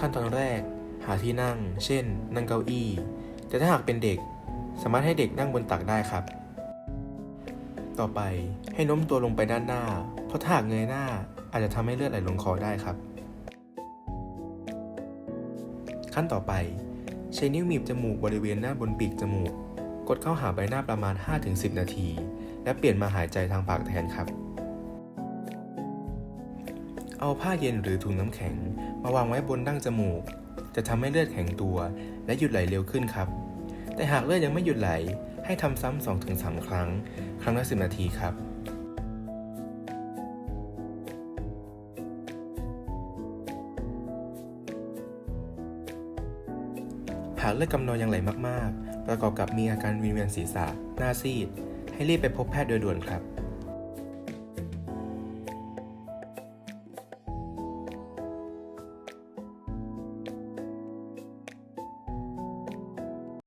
ขั้นตอนแรก หาที่นั่ง เช่น นั่งเก้าอี้ แต่ถ้าหากเป็นเด็ก สามารถให้เด็กนั่งบนตักได้ครับ ต่อไปให้โน้มตัวลงไปด้านหน้า เพราะถ้าหากเงยหน้าอาจจะทำให้เลือดไหลลงคอได้ครับ ขั้นต่อไป ใช้นิ้วหนีบจมูกบริเวณหน้าบนปีกจมูก กดเข้าหาใบหน้าประมาณ 5-10 นาที และเปลี่ยนมาหายใจทางปากแทนครับ เอาผ้าเย็นหรือถุงน้ำแข็ง มาวางไว้บนดั้งจมูก จะทำให้เลือดแข็งตัว และหยุดไหลเร็วขึ้นครับ แต่หากเลือดยังไม่หยุดไหล ให้ทำซ้ำ2-3ครั้ง ครั้งละ10นาทีครับหากเลือดกำเดายังไหลมาก ๆ ประกอบกับมีอาการวิงเวียนศีรษะ หน้าซีด ให้รีบไปพบแพทย์โดยด่วนครับ